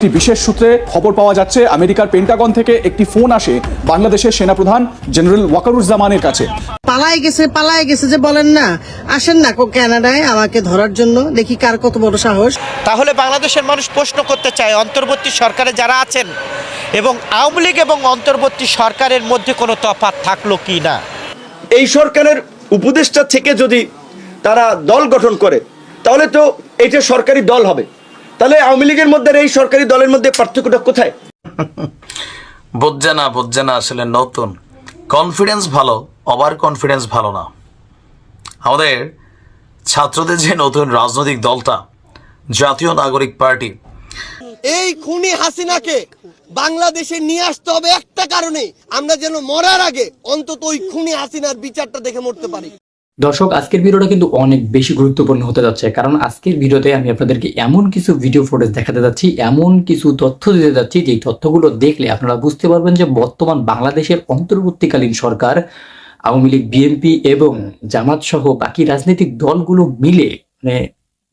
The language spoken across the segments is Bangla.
একটি বিশেষ সূত্রে খবর পাওয়া যাচ্ছে আমেরিকার পেন্টাগন থেকে একটি ফোন আসে বাংলাদেশের সেনাপ্রধান জেনারেল ওয়াকারুজ্জামানের কাছে। পালায় গেছে পালায় গেছে যে বলেন না। আসেন না কো কানাডায় আমাকে ধরার জন্য দেখি কার কত বড় সাহস। তাহলে বাংলাদেশের মানুষ প্রশ্ন করতে চায় অন্তর্বর্তী সরকারে যারা আছেন এবং আওয়ামী লীগ এবং অন্তর্বর্তী সরকারের মধ্যে কোনো তফাৎ থাকল কি না? এই সরকারের উপদেষ্টা থেকে যদি তারা দল গঠন করে তাহলে তো এটা সরকারি দল হবে তাহলে আওয়ামী লীগের মধ্যে এই সরকারি দলের মধ্যে পার্থক্যটা কোথায়? বুঝছে না বুঝছে না আসলে নতুন। কনফিডেন্স ভালো ওভার কনফিডেন্স ভালো না। আমাদের ছাত্রদের যে নতুন রাজনৈতিক দলটা জাতীয় নাগরিক পার্টি। এই খুনি হাসিনাকে বাংলাদেশে নিয়ে আসতে হবে একটা কারণে আমরা যেন মরার আগে অন্তত ওই খুনি হাসিনার বিচারটা দেখে মরতে পারি। দর্শক, আজকের ভিডিওটা কিন্তু অনেক বেশি গুরুত্বপূর্ণ হতে যাচ্ছে। কারণ আজকের ভিডিওতে আমি আপনাদেরকে এমন কিছু ভিডিও ফুটেজ দেখাতে যাচ্ছি, এমন কিছু তথ্য দিতে যাচ্ছি যে তথ্যগুলো দেখলে আপনারা বুঝতে পারবেন যে বর্তমান বাংলাদেশের অন্তর্বর্তীকালীন সরকার, আওয়ামী লীগ, বিএনপি এবং জামাত সহ বাকি রাজনৈতিক দলগুলো মিলে মানে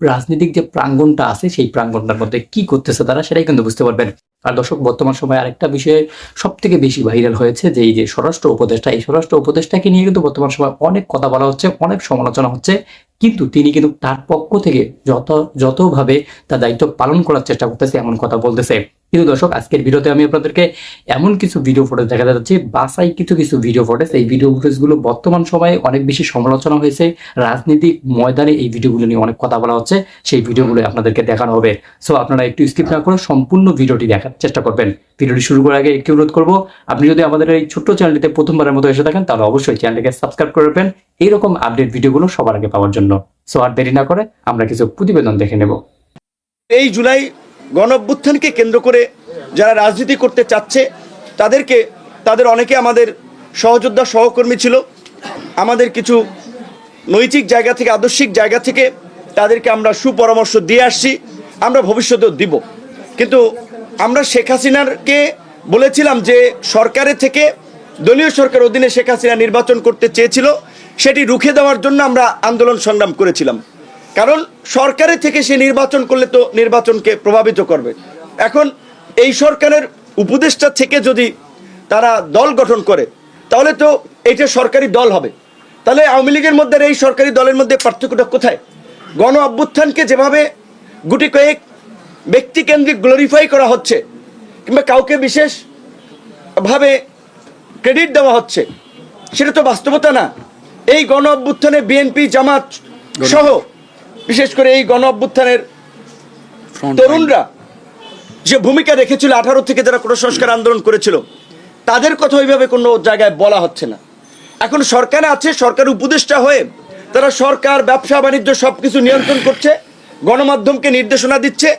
রাজনৈতিক যে প্রাঙ্গনটা আছে, সেই প্রাঙ্গনটার মধ্যে কি করতেছে তারা সেটাই কিন্তু বুঝতে পারবেন। আর দর্শক, বর্তমান সময়ে আরেকটা বিষয়ে সব থেকে বেশি ভাইরাল হয়েছে যে এই যে স্বরাষ্ট্র উপদেষ্টা, এই স্বরাষ্ট্র উপদেষ্টাকে নিয়ে কিন্তু বর্তমান সময় অনেক কথা বলা হচ্ছে, অনেক সমালোচনা হচ্ছে। কিন্তু তিনি কিন্তু তার পক্ষ থেকে যত, যতভাবে তার দায়িত্ব পালন করার চেষ্টা করতেছে, এমন কথা বলতেছে। কিন্তু দর্শক, আজকের ভিডিওতে আমি আপনাদেরকে এমন কিছু ভিডিও ফুটেজ দেখা যাচ্ছে। বাসাই কিছু কিছু ভিডিও ফুটেজ এই ভিডিও ফুটেজগুলো বর্তমান সময়ে অনেক বেশি সমালোচনা হয়েছে। রাজনীতিক ময়দানে এই ভিডিওগুলো নিয়ে অনেক কথা বলা হচ্ছে। সেই ভিডিওগুলো আপনাদেরকে দেখানো হবে। সো আপনারা একটু স্কিপ না করে সম্পূর্ণ ভিডিওটি দেখার চেষ্টা করবেন। ভিডিওটি শুরু করার আগে একটি অনুরোধ করব, আপনি যদি আমাদের এই ছোট্ট চ্যানেলটিতে প্রথমবারের মতো এসে থাকেন, তাহলে অবশ্যই চ্যানেলটিকে সাবস্ক্রাইব করে রাখবেন। এইরকম আপডেট ভিডিওগুলো সবার আগে পাওয়ার জন্য। সো আর দেরি না করে আমরা কিছু প্রতিবেদন দেখে নেব। এই জুলাই গণ অভ্যুত্থানকে কেন্দ্র করে যারা রাজনীতি করতে চাচ্ছে, তাদেরকে, তাদের অনেকে আমাদের সহযোদ্ধা সহকর্মী ছিল। আমাদের কিছু নৈতিক জায়গা থেকে, আদর্শিক জায়গা থেকে তাদেরকে আমরা সুপরামর্শ দিয়ে আসছি, আমরা ভবিষ্যতেও দিব। কিন্তু আমরা শেখ হাসিনারকে বলেছিলাম যে সরকারের থেকে, দলীয় সরকার অধীনে শেখ হাসিনা নির্বাচন করতে চেয়েছিল সেটি রুখে দেওয়ার জন্য আমরা আন্দোলন সংগ্রাম করেছিলাম। কারণ সরকারের থেকে সে নির্বাচন করলে তো নির্বাচনকে প্রভাবিত করবে। এখন এই সরকারের উপদেষ্টা থেকে যদি তারা দল গঠন করে, তাহলে তো এটা সরকারি দল হবে। তাহলে আওয়ামী লীগের মধ্যে এই সরকারি দলের মধ্যে পার্থক্যটা কোথায়? গণ অভ্যুত্থানকে যেভাবে গুটি কয়েক ব্যক্তিকেন্দ্রিক গ্লোরিফাই করা হচ্ছে, কিংবা কাউকে বিশেষভাবে ক্রেডিট দেওয়া হচ্ছে, সেটা তো বাস্তবতা না। এই গণ অভ্যুত্থানে বিএনপি জামাত সহ বিশেষ করে এই গণ অভ্যুত্থানের তরুণরা যে ভূমিকা রেখেছিল আঠারো থেকে যারা কোনো সংস্কার আন্দোলন করেছিল তাদের কথা ওইভাবে কোনো জায়গায় বলা হচ্ছে না। এখন সরকার আছে সরকার উপদেষ্টা হয়ে তারা সরকার ব্যবসা বাণিজ্য সব কিছু নিয়ন্ত্রণ করছে গণমাধ্যমকে নির্দেশনা দিচ্ছে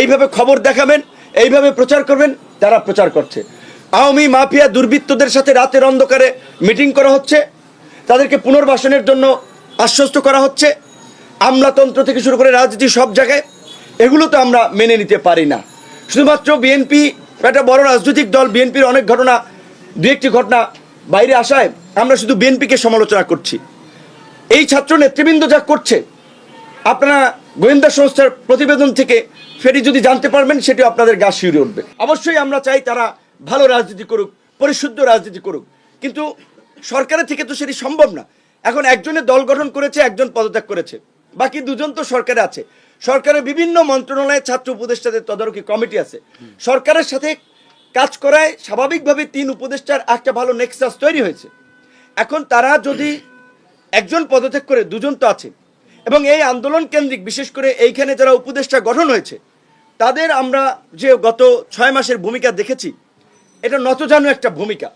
এইভাবে খবর দেখাবেন এইভাবে প্রচার করবেন তারা প্রচার করছে। আওয়ামী মাফিয়া দুর্বৃত্তদের সাথে রাতের অন্ধকারে মিটিং করা হচ্ছে তাদেরকে পুনর্বাসনের জন্য আশ্বস্ত করা হচ্ছে। আমলাতন্ত্র থেকে শুরু করে রাজনীতি সব জায়গায়। এগুলো তো আমরা মেনে নিতে পারি না। শুধুমাত্র বিএনপি, একটা বড় রাজনৈতিক দল, বিএনপির অনেক ঘটনা, দু একটি ঘটনা বাইরে আসায় আমরা শুধু বিএনপিকে সমালোচনা করছি। এই ছাত্র নেতৃবৃন্দ যা করছে, আপনারা গোয়েন্দা সংস্থার প্রতিবেদন থেকে ফেরি যদি জানতে পারবেন সেটি আপনাদের গা শিউরে উঠবে। অবশ্যই আমরা চাই তারা ভালো রাজনীতি করুক, পরিশুদ্ধ রাজনীতি করুক। কিন্তু সরকারের থেকে তো সেটি সম্ভব না। এখন একজনের দল গঠন করেছে, একজন পদত্যাগ করেছে। বাকি দুজন তো সরকারে আছে। সরকারের বিভিন্ন মন্ত্রণালয়ে ছাত্র উপদেষ্টাদের তদারকি কমিটি আছে। সরকারের সাথে কাজ করায় স্বাভাবিকভাবে তিন উপদেষ্টার একটা ভালো নেক্সাস তৈরি হয়েছে। এখন তারা যদি একজন পদত্যাগ করে, দুজন তো আছে। এবং এই আন্দোলন কেন্দ্রিক, বিশেষ করে এইখানে যারা উপদেষ্টা গঠন হয়েছে, তাদের আমরা যে গত ছয় মাসের ভূমিকা দেখেছি, এটা নতজানু একটা ভূমিকা।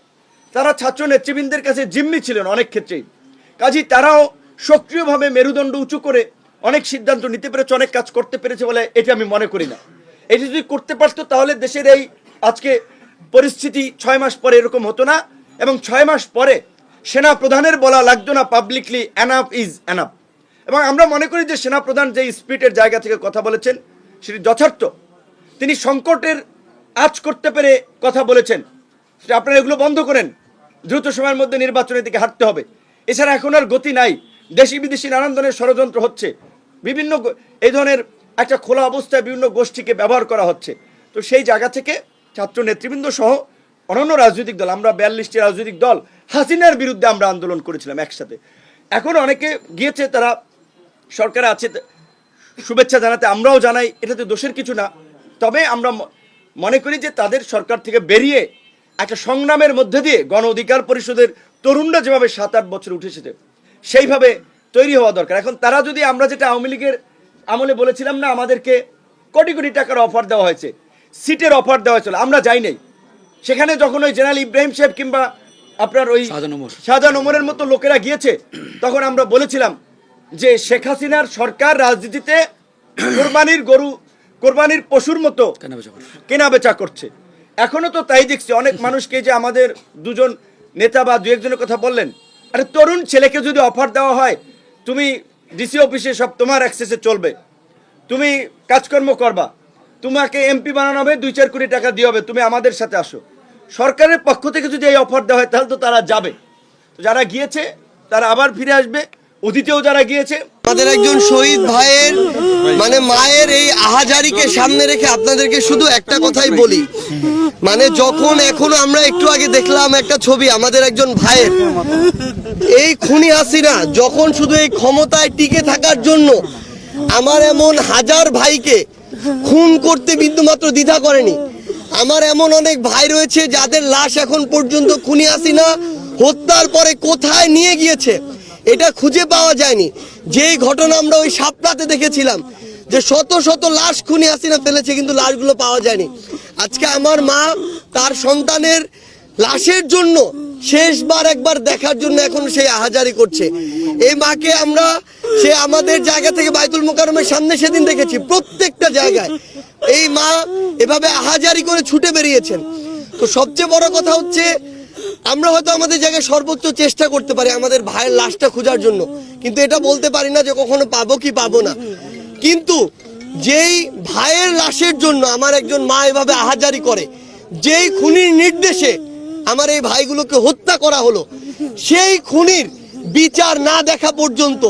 তারা ছাত্র নেতৃবৃন্দের কাছে জিম্মি ছিলেন অনেক ক্ষেত্রেই। কাজী তারাও সক্রিয়ভাবে মেরুদণ্ড উঁচু করে অনেক সিদ্ধান্ত নিতে পেরেছে, অনেক কাজ করতে পেরেছে বলে এটা আমি মনে করি না। এটি যদি করতে পারতো তাহলে দেশের এই আজকে পরিস্থিতি ছয় মাস পরে এরকম হতো না এবং ছয় মাস পরে সেনা প্রধানের বলা লাগতো না পাবলিকলি অ্যানাফ ইজ অ্যানাফ এবং আমরা মনে করি যে সেনা প্রধান যে স্পিরিটের জায়গা থেকে কথা বলেছেন, সেটি যথার্থ। তিনি সংকটের আজ করতে পেরে কথা বলেছেন। সেটা আপনারা এগুলো বন্ধ করেন। দ্রুত সময়ের মধ্যে নির্বাচনের দিকে হাঁটতে হবে। এছাড়া এখন আর গতি নাই। দেশি বিদেশি নানান ধরনের ষড়যন্ত্র হচ্ছে। বিভিন্ন এই ধরনের একটা খোলা অবস্থায় বিভিন্ন গোষ্ঠীকে ব্যবহার করা হচ্ছে। তো সেই জায়গা থেকে ছাত্র নেতৃবৃন্দ সহ অন্যান্য রাজনৈতিক দল, আমরা বিয়াল্লিশটি রাজনৈতিক দল হাসিনার বিরুদ্ধে আমরা আন্দোলন করেছিলাম একসাথে। এখন অনেকে গিয়েছে, তারা সরকারে আছে শুভেচ্ছা জানাতে আমরাও জানাই, এটাতে দোষের কিছু না। তবে আমরা মনে করি যে তাদের সরকার থেকে বেরিয়ে একটা সংগ্রামের মধ্যে দিয়ে গণ অধিকার পরিষদের তরুণরা যেভাবে সাত আট বছর উঠে এসেছে সেইভাবে তৈরি হওয়া দরকার। এখন তারা যদি আমরা যেটা আওয়ামী লীগের আমলে বলেছিলাম না আমাদেরকে কোটি কোটি টাকার অফার দেওয়া হয়েছে সিটের অফার দেওয়া হয়েছিল আমরা যাই নাই। সেখানে যখন ওই জেনারেল ইব্রাহিম সাহেব কিংবা আপনার ওই শাহজাহান ওমরের মতো লোকেরা গিয়েছে তখন আমরা বলেছিলাম যে শেখ হাসিনার সরকার রাজনীতিতে কোরবানির গরু কোরবানির পশুর মতো কেনা বেচা করছে। এখনও তো তাই দেখছি, অনেক মানুষকে যে আমাদের দুজন নেতা বা দু একজনের কথা বললেন। আরে তরুণ ছেলেকে যদি অফার দেওয়া হয়, তুমি ডিসি অফিসে সব তোমার অ্যাক্সেসে চলবে। তুমি কাজকর্ম করবা। তোমাকে এমপি বানানো হবে, দুই চার কোটি টাকা দিয়ে হবে, তুমি আমাদের সাথে আসো। সরকারের পক্ষ থেকে যদি এই অফার দেওয়া হয়, তাহলে তো তারা যাবে। যারা গিয়েছে, তারা আবার ফিরে আসবে। অতীতেও যারা গিয়েছে। আমাদের একজন শহীদ ভাইয়ের মানে মায়ের এই আহাজারিকে সামনে রেখে আপনাদেরকে শুধু একটা কথাই বলি। মানে যখন এখনও আমরা একটু আগে দেখলাম একটা ছবি আমাদের একজন ভাইয়ের, এই খুনি হাসিনা যখন শুধু এই ক্ষমতায় টিকে থাকার জন্য আমার এমন হাজার ভাইকে খুন করতে বিন্দুমাত্র দ্বিধা করেনি। আমার এমন অনেক ভাই রয়েছে যাদের লাশ এখন পর্যন্ত খুনি হাসিনা হত্যার পরে কোথায় নিয়ে গিয়েছে? এটা খুঁজে পাওয়া যায়নি। যেই ঘটনা আমরা ওই সাপড়াতে দেখেছিলাম, যে শত শত লাশ খুনি হাসিনা ফেলেছে কিন্তু লাশগুলো পাওয়া যায়নি। আজকে আমার মা তার সন্তানের লাশের জন্য শেষবার একবার দেখার জন্য এখন সে আহাজারি করছে। এই মাকে আমরা সে আমাদের জায়গা থেকে বাইতুল মোকারমের সামনে সেদিন দেখেছি, প্রত্যেকটা জায়গায়। এই মা এভাবে আহাজারি করে ছুটে বেরিয়েছেন। তো সবচেয়ে বড় কথা হচ্ছে আমরা হয়তো আমাদের জায়গায় সর্বোচ্চ চেষ্টা করতে পারি আমাদের ভাইয়ের লাশটা খোঁজার জন্য। কিন্তু এটা বলতে পারি না যে কখনো পাবো কি পাবো না। কিন্তু যেই ভাইয়ের লাশের জন্য আমার একজন মা এভাবে আহাজারি করে, যেই খুনির নির্দেশে আমার এই ভাইগুলোকে হত্যা করা হলো, সেই খুনির বিচার না দেখা পর্যন্ত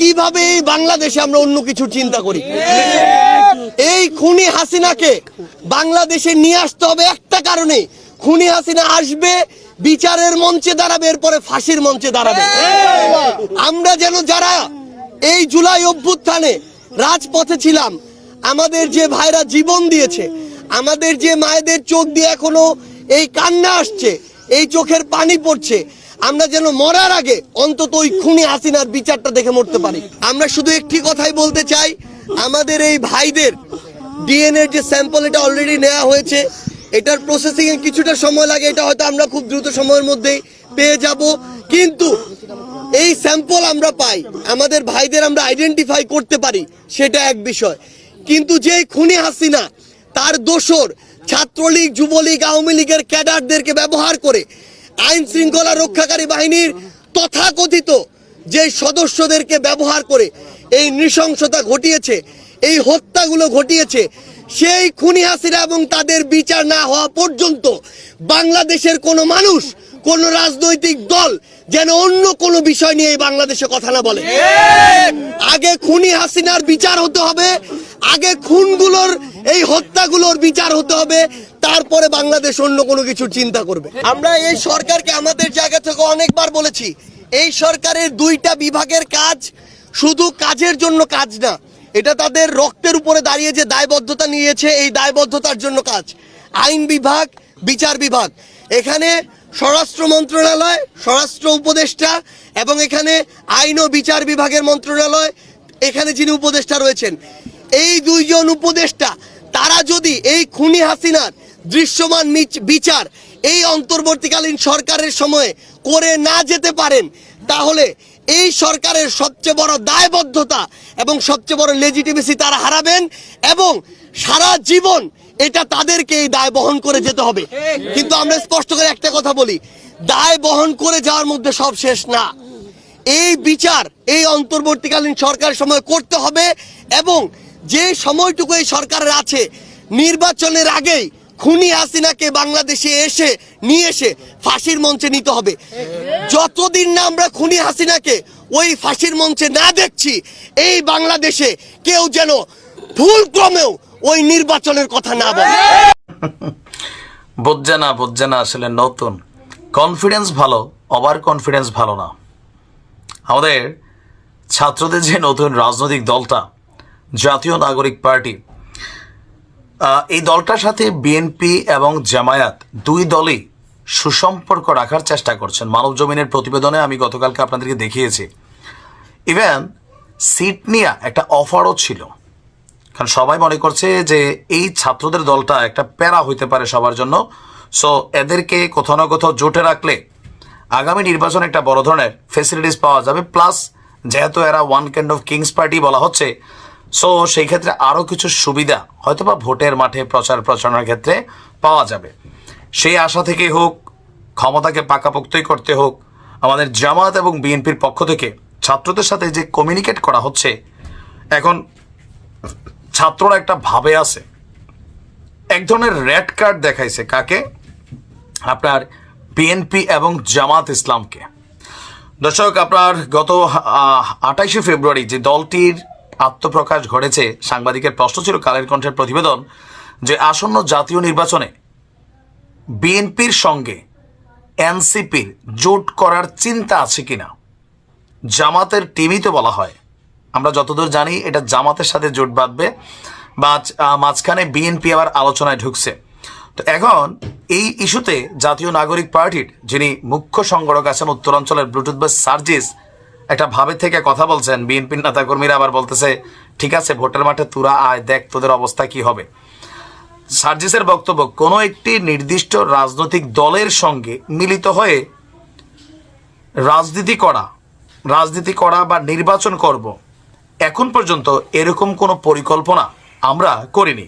কীভাবে এই বাংলাদেশে আমরা অন্য কিছু চিন্তা করি? এই খুনি হাসিনাকে বাংলাদেশে নিয়ে আসতে হবে একটা কারণে খুনি হাসিনা আসবে বিচারের মঞ্চে দাঁড়াবে, এরপরে ফাঁসির মঞ্চে দাঁড়াবে। আমরা যেন যারা এই জুলাই অভ্যুত্থানে রাজপথে ছিলাম, আমাদের যে ভাইরা জীবন দিয়েছে, আমাদের যে মায়েদের চোখ দিয়ে এখনও এই কান্না আসছে, এই চোখের পানি পড়ছে, আমরা যেন মরার আগে অন্তত ওই খুনি হাসিনার বিচারটা দেখে মরতে পারি। আমরা শুধু একটি কথাই বলতে চাই, আমাদের এই ভাইদের ডিএনএর যে স্যাম্পল এটা অলরেডি নেওয়া হয়েছে এটার প্রসেসিং এ কিছুটা সময় লাগে, এটা হয়তো আমরা খুব দ্রুত সময়ের মধ্যেই পেয়ে যাব। কিন্তু এই স্যাম্পল আমরা পাই, আমাদের ভাইদের আমরা আইডেন্টিফাই করতে পারি, সেটা এক বিষয়। কিন্তু যে খুনি হাসিনা, তার দোসর ছাত্রলীগ, যুবলীগ, আওয়ামী লীগের ক্যাডারদেরকে ব্যবহার করে আইন শৃঙ্খলা রক্ষাকারী বাহিনীর তথাকথিত যে সদস্যদেরকে ব্যবহার করে এই নৃশংসতা ঘটিয়েছে, এই হত্যাগুলো ঘটিয়েছে সেই খুনি হাসিনা এবং তাদের বিচার না হওয়া পর্যন্ত বাংলাদেশের কোনো মানুষ, কোন রাজনৈতিক দল যেন অন্য কোনো বিষয় নিয়ে বাংলাদেশে কথা না বলে। আগে খুনি হাসিনার বিচার হতে হবে, আগে খুনগুলোর, এই হত্যাগুলোর বিচার হতে হবে, তারপরে বাংলাদেশ অন্য কোনো কিছু চিন্তা করবে। আমরা এই সরকারকে আমাদের জায়গা থেকে অনেকবার বলেছি, এই সরকারের দুইটা বিভাগের কাজ শুধু কাজের জন্য কাজ না এটা তাদের রক্তের উপরে দাঁড়িয়ে যে দায়বদ্ধতা নিয়েছে, এই দায়বদ্ধতার জন্য কাজ। আইন বিভাগ, বিচার বিভাগ। এখানে স্বরাষ্ট্র মন্ত্রণালয়, স্বরাষ্ট্র উপদেষ্টা এবং এখানে আইন ও বিচার বিভাগের মন্ত্রণালয়, এখানে যিনি উপদেষ্টা রয়েছেন। এই দুইজন উপদেষ্টা, তারা যদি এই খুনি হাসিনার দৃশ্যমান বিচার এই অন্তর্বর্তীকালীন সরকারের সময়ে করে না যেতে পারেন, তাহলে এই সরকারের সবচেয়ে বড় দায়বদ্ধতা এবং সবচেয়ে বড় লেজিটিমেসি তারা হারাবেন এবং সারা জীবন এটা তাদেরকে এই দায় বহন করে যেতে হবে। কিন্তু আমরা স্পষ্ট করে একটা কথা বলি, দায় বহন করে যাওয়ার মধ্যে সব শেষ না। এই বিচার এই অন্তর্বর্তীকালীন সরকারের সময় করতে হবে এবং যে সময়টুকু এই সরকারের আছে, নির্বাচনের আগেই খুনি হাসিনাকে বাংলাদেশে এসে, নিয়ে এসে ফাঁসির মঞ্চে নিতে হবে। যতদিন না আমরা খুনি হাসিনাকে ওই ফাঁসির মঞ্চে না দেখছি, এই বাংলাদেশে কেউ যেন ভুল ক্রমেও ওই নির্বাচনের কথা না বলে। বুঝছে না বুঝছে না আসলে নতুন। কনফিডেন্স ভালো ওভার কনফিডেন্স ভালো না। আমাদের ছাত্রদের যে নতুন রাজনৈতিক দলটা, জাতীয় নাগরিক পার্টি এই দলটার সাথে বিএনপি এবং জামায়াত দুই দলই সুসম্পর্ক রাখার চেষ্টা করছেন। মানব জমিনের প্রতিবেদনে আমি গতকালকে আপনাদেরকে দেখিয়েছি। ইভেন সিট নিয়ে একটা অফারও ছিল। কারণ সবাই মনে করছে যে এই ছাত্রদের দলটা একটা প্যারা হইতে পারে সবার জন্য। সো এদেরকে কোথাও না কোথাও জোটে রাখলে আগামী নির্বাচনে একটা বড় ধরনের ফেসিলিটিস পাওয়া যাবে। প্লাস যেহেতু এরা one kind of kings party বলা হচ্ছে সো সেই ক্ষেত্রে আরও কিছু সুবিধা হয়তো বা ভোটের মাঠে প্রচার প্রচারণার ক্ষেত্রে পাওয়া যাবে। সেই আশা থেকে হোক, ক্ষমতাকে পাকাপোক্তই করতে হোক, আমাদের জামাত এবং বিএনপির পক্ষ থেকে ছাত্রদের সাথে যে কমিউনিকেট করা হচ্ছে, এখন ছাত্ররা একটা ভাবে আছে। এক ধরনের রেড কার্ড দেখাইছে কাকে? আপনার বিএনপি এবং জামাত ইসলামকে। দর্শক, আপনার গত আটাইশে ফেব্রুয়ারি যে দলটির আত্মপ্রকাশ ঘটেছে। সাংবাদিকের প্রশ্ন ছিল কালের কণ্ঠের প্রতিবেদন যে আসন্ন জাতীয় নির্বাচনে বিএনপির সঙ্গে এনসিপির জোট করার চিন্তা আছে কিনা? জামাতের টিভিতে বলা হয়। আমরা যতদূর জানি, এটা জামাতের সাথে জোট বাঁধবে বা মাঝখানে বিএনপি আবার আলোচনায় ঢুকছে। তো এখন এই ইস্যুতে জাতীয় নাগরিক পার্টির যিনি মুখ্য সংগঠক আছেন উত্তরাঞ্চলের ব্লুটুথ বাস সার্জিস একটা ভাবে থেকে কথা বলছেন, বিএনপির নেতাকর্মীরা আবার বলতেছে, ঠিক আছে, ভোটের মাঠে তুরা আয়, দেখ তোদের অবস্থা কি হবে। সার্জিসের বক্তব্য, কোনো একটি নির্দিষ্ট রাজনৈতিক দলের সঙ্গে মিলিত হয়ে রাজনীতি করা রাজনীতি করা বা নির্বাচন করব, এখন পর্যন্ত এরকম কোনো পরিকল্পনা আমরা করিনি।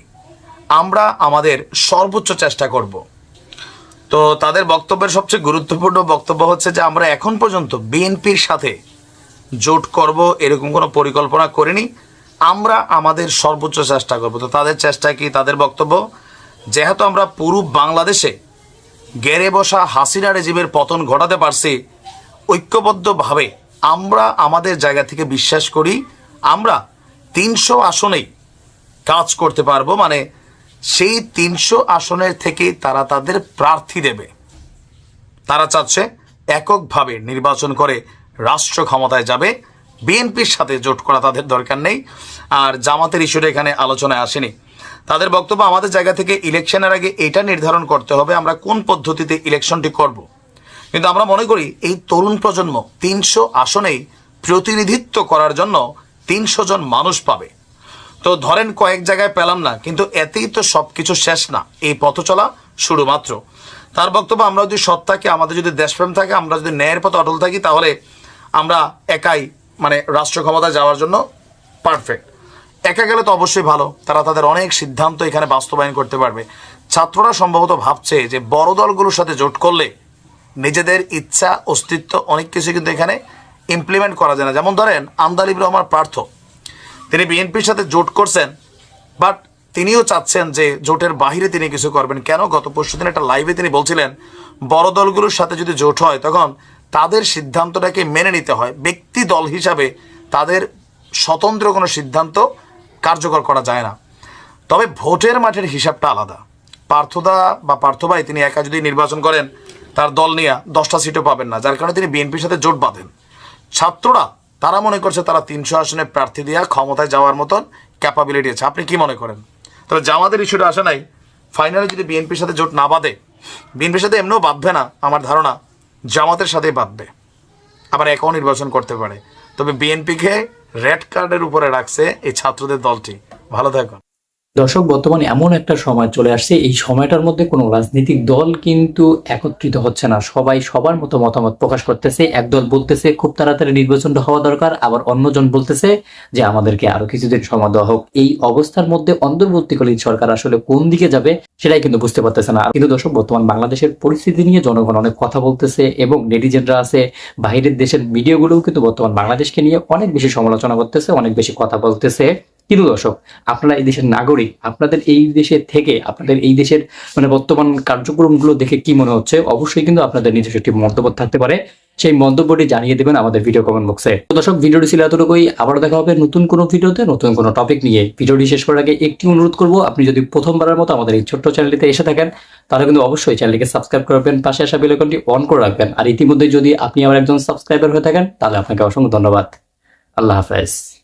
আমরা আমাদের সর্বোচ্চ চেষ্টা করব। তো তাদের বক্তব্যের সবচেয়ে গুরুত্বপূর্ণ বক্তব্য হচ্ছে যে, আমরা এখন পর্যন্ত বিএনপির সাথে জোট করব, এরকম কোনো পরিকল্পনা করিনি। আমরা আমাদের সর্বোচ্চ চেষ্টা করব। তো তাদের চেষ্টা কি? তাদের বক্তব্য, যেহেতু আমরা পুরো বাংলাদেশে গেড়ে বসা হাসিনা রেজিমের পতন ঘটাতে পারছি, ঐক্যবদ্ধভাবে আমরা আমাদের জায়গা থেকে বিশ্বাস করি, আমরা তিনশো আসনেই কাজ করতে পারব। মানে সেই তিনশো আসনের থেকে তারা তাদের প্রার্থী দেবে। তারা চাচ্ছে এককভাবে নির্বাচন করে রাষ্ট্র ক্ষমতায় যাবে, বিএনপির সাথে জোট করা তাদের দরকার নেই, আর জামাতের ইস্যুটা এখানে আলোচনায় আসেনি। তাদের বক্তব্য আমাদের জায়গা থেকে ইলেকশনের আগে এটা নির্ধারণ করতে হবে আমরা কোন পদ্ধতিতে ইলেকশনটি করব। কিন্তু আমরা মনে করি এই তরুণ প্রজন্ম তিনশো আসনেই প্রতিনিধিত্ব করার জন্য তিনশো জন মানুষ পাবে। তো ধরেন কয়েক জায়গায় পেলাম না, কিন্তু এতেই তো সব কিছু শেষ না, এই পথ চলা শুরু মাত্র তার বক্তব্য আমরা যদি সৎ থাকি আমাদের যদি দেশপ্রেম থাকে, আমরা যদি ন্যায়ের পথে অটল থাকি, তাহলে আমরা একাই মানে রাষ্ট্র ক্ষমতায় যাওয়ার জন্য পারফেক্ট একা গেলে তো অবশ্যই ভালো, তারা তাদের অনেক সিদ্ধান্ত এখানে বাস্তবায়ন করতে পারবে। ছাত্ররা সম্ভবত ভাবছে যে বড় দলগুলোর সাথে জোট করলে নিজেদের ইচ্ছা, অস্তিত্ব অনেক কিছু কিন্তু এখানে ইমপ্লিমেন্ট করা যায় না। যেমন ধরেন আন্দালিব রহমান পার্থ। তিনি বিএনপির সাথে জোট করছেন বাট তিনিও চাচ্ছেন যে জোটের বাহিরে তিনি কিছু করবেন। কেন? গত পরশু দিন একটা লাইভে তিনি বলছিলেন, বড় দলগুলোর সাথে যদি জোট হয়, তখন তাদের সিদ্ধান্তটাকে মেনে নিতে হয়। ব্যক্তি দল হিসাবে তাদের স্বতন্ত্র কোনো সিদ্ধান্ত কার্যকর করা যায় না। তবে ভোটের মাঠের হিসাবটা আলাদা। পার্থদা বা পার্থভাই তিনি একা যদি নির্বাচন করেন, তার দল নিয়ে দশটা সিটও পাবেন না, যার কারণে তিনি বিএনপির সাথে জোট বাঁধেন। ছাত্ররা, তারা মনে করছে তারা তিনশো আসনে প্রার্থী দেওয়া ক্ষমতায় যাওয়ার মতন ক্যাপাবিলিটি আছে। আপনি কি মনে করেন? তবে জামাতের ইস্যুটা আসে নাই। ফাইনালে যদি বিএনপির সাথে জোট না বাঁধে, বিএনপির সাথে এমনিও বাঁধবে না, আমার ধারণা। জামাতের সাথে বাঁধবে। আবার একাও নির্বাচন করতে পারে। তবে বিএনপিকে রেড কার্ডের উপরে রাখছে এই ছাত্রদের দলটি। ভালো থাকুন। দর্শক, বর্তমানে এমন একটা সময় চলে আসছে। এই সময়টার মধ্যে কোনো রাজনৈতিক দল কিন্তু একত্রিত হচ্ছে না। সবাই সবার মতো মতামত প্রকাশ করতেছে। একদল বলতেছে, খুব তাড়াতাড়ি নির্বাচনটা হওয়া দরকার। আবার অন্যজন বলতেছে, যে আমাদেরকে আরও কিছুদিন সময় দেওয়া হোক। এই অবস্থার মধ্যে অন্তর্বর্তীকালীন সরকার আসলে কোন দিকে যাবে সেটাই কিন্তু বুঝতে পারতেছে না। কিন্তু দর্শক, বর্তমান বাংলাদেশের পরিস্থিতি নিয়ে জনগণ অনেক কথা বলতেছে এবং নেটিজেনরা আছে, বাইরের দেশের মিডিয়াগুলোও কিন্তু বর্তমান বাংলাদেশকে নিয়ে অনেক বেশি সমালোচনা করতেছে, অনেক বেশি কথা বলতেছে। কিন্তু দর্শক, আপনারা এই দেশের নাগরিক আপনাদের এই দেশে থেকে, আপনাদের এই দেশের মানে বর্তমান কার্যক্রমগুলো দেখে কি মনে হচ্ছে, অবশ্যই কিন্তু আপনাদের নিজস্ব একটি মন্তব্য থাকতে পারে। সেই মন্তব্যটি জানিয়ে দেবেন আমাদের ভিডিও কমেন্ট বক্সে তো দর্শক, ভিডিওটি ছিল এতটুকুই। আবার দেখা হবে নতুন কোনো ভিডিওতে, নতুন কোনো টপিক নিয়ে। ভিডিওটি শেষ করার আগে একটি অনুরোধ করব, আপনি যদি প্রথমবারের মতো আমাদের এই ছোট্ট চ্যানেলটিতে এসে থাকেন, তাহলে কিন্তু অবশ্যই চ্যানেলটিকে সাবস্ক্রাইব করবেন পাশে আসা বেল অন করে রাখবেন। আর ইতিমধ্যে যদি আপনি আমার একজন সাবস্ক্রাইবার হয়ে থাকেন, তাহলে আপনাকে অসংখ্য ধন্যবাদ। আল্লাহ হাফেজ।